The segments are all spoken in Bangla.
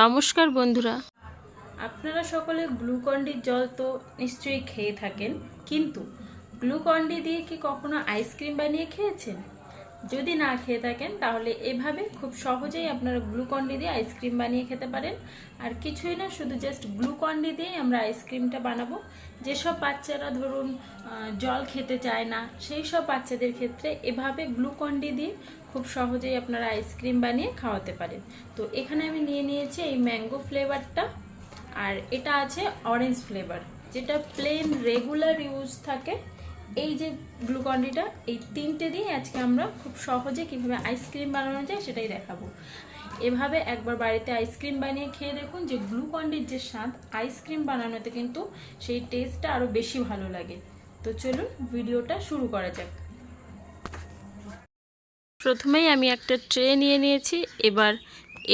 নমস্কার বন্ধুরা। আপনারা সকলে গ্লুকন্ডির জল তো নিশ্চয়ই খেয়ে থাকেন, কিন্তু গ্লুকন্ডি দিয়ে কি কখনো আইসক্রিম বানিয়ে খেয়েছেন? যদি না খেয়ে থাকেন, তাহলে এভাবে খুব সহজেই আপনারা গ্লুকন্ডি দিয়ে আইসক্রিম বানিয়ে খেতে পারেন। আর কিছুই না, শুধু জাস্ট গ্লুকন্ডি দিয়েই আমরা আইসক্রিমটা বানাবো। যেসব বাচ্চারা ধরুন জল খেতে চায় না, সেই সব বাচ্চাদের ক্ষেত্রে এভাবে গ্লুকন্ডি দিয়ে খুব সহজেই আপনারা আইসক্রিম বানিয়ে খাওয়াতে পারেন। তো এখানে আমি নিয়ে নিয়েছি এই ম্যাঙ্গো ফ্লেভারটা, আর এটা আছে অরেঞ্জ ফ্লেভার, যেটা প্লেন রেগুলার ইউজ থাকে। এই যে গ্লুকন্ডিটা, এই তিনটে দিয়ে আজকে আমরা খুব সহজে কীভাবে আইসক্রিম বানানো যায় সেটাই দেখাবো। এভাবে একবার বাড়িতে আইসক্রিম বানিয়ে খেয়ে দেখুন যে গ্লুকন্ডির যে স্বাদ আইসক্রিম বানানোতে কিন্তু সেই টেস্টটা আরও বেশি ভালো লাগে। তো চলুন ভিডিওটা শুরু করা যাক। প্রথমেই আমি একটা ট্রে নিয়ে নিয়েছি, এবার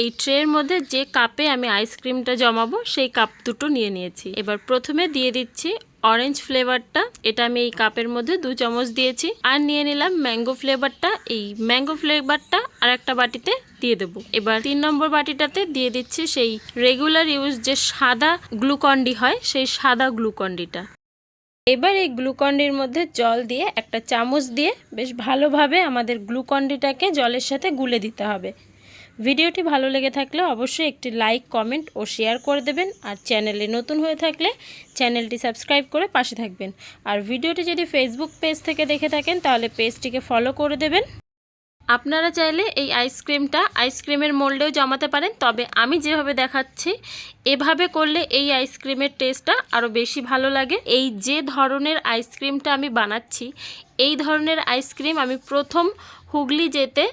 এই ট্রের মধ্যে যে কাপে আমি আইসক্রিমটা জমাবো, সেই কাপ দুটো নিয়ে নিয়েছি। এবার প্রথমে দিয়ে দিচ্ছি অরেঞ্জ ফ্লেভারটা এটা আমি এই কাপের মধ্যে দু চামচ দিয়েছি। আর নিয়ে নিলাম ম্যাঙ্গো ফ্লেভারটা এই ম্যাঙ্গো ফ্লেভারটা আর একটা বাটিতে দিয়ে দেবো। এবার তিন নম্বর বাটিটাতে দিয়ে দিচ্ছি সেই রেগুলার ইউজ যে সাদা গ্লুকন্ডি হয়, সেই সাদা গ্লুকন্ডিটা এবার এই গ্লুকন্ডির মধ্যে জল দিয়ে একটা চামচ দিয়ে বেশ ভালোভাবে আমাদের গ্লুকন্ডিটাকে জলের সাথে গুলে দিতে হবে। ভিডিওটি ভালো লেগে থাকলে অবশ্যই একটি লাইক, কমেন্ট ও শেয়ার করে দেবেন। আর চ্যানেলে নতুন হয়ে থাকলে চ্যানেলটি সাবস্ক্রাইব করে পাশে থাকবেন। আর ভিডিওটি যদি ফেসবুক পেজ থেকে দেখে থাকেন, তাহলে পেজটিকে ফলো করে দেবেন। আপনারা চাইলে এই আইসক্রিমটা আইসক্রিমের মোল্ডেও জমাতে পারেন, তবে আমি যেভাবে দেখাচ্ছি, এভাবে করলে এই আইসক্রিমের টেস্টটা আরও বেশি ভালো লাগে। এই যে ধরনের আইসক্রিমটা আমি বানাচ্ছি, এই ধরনের আইসক্রিম আমি প্রথম হুগলি যেতে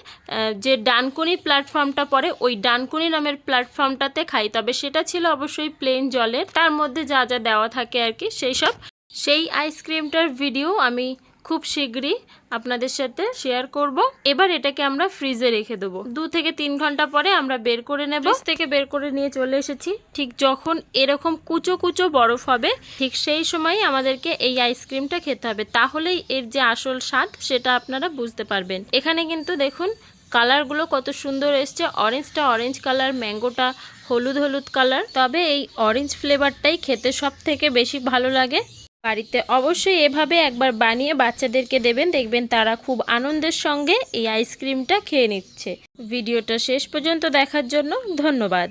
যে ডানকুনি প্ল্যাটফর্মটা পড়ে ওই ডানকুনি নামের প্ল্যাটফর্মটাতে খাই, তবে সেটা ছিল অবশ্যই প্লেন জলের। তার মধ্যে যা যা দেওয়া থাকে আর কি, সেই সব। সেই আইসক্রিমটার ভিডিও আমি খুব শীঘ্রই আপনাদের সাথে শেয়ার করব। এবার এটাকে আমরা ফ্রিজে রেখে দেবো। দু থেকে তিন ঘণ্টা পরে আমরা বের করে নেব। ফ্রিজ থেকে বের করে নিয়ে চলে এসেছি। ঠিক যখন এরকম কুচো কুচো বরফ হবে ঠিক সেই সময়ই আমাদেরকে এই আইসক্রিমটা খেতে হবে। তাহলেই এর যে আসল স্বাদ সেটা আপনারা বুঝতে পারবেন। এখানে কিন্তু দেখুন কালারগুলো কত সুন্দর এসছে। অরেঞ্জটা অরেঞ্জ কালার ম্যাঙ্গোটা হলুদ হলুদ কালার তবে এই অরেঞ্জ ফ্লেভারটাই খেতে সব থেকে বেশি ভালো লাগে। বাড়িতে অবশ্যই এভাবে একবার বানিয়ে বাচ্চাদেরকে দেবেন। দেখবেন তারা খুব আনন্দের সঙ্গে এই আইসক্রিমটা খেয়ে নিচ্ছে। ভিডিওটা শেষ পর্যন্ত দেখার জন্য ধন্যবাদ।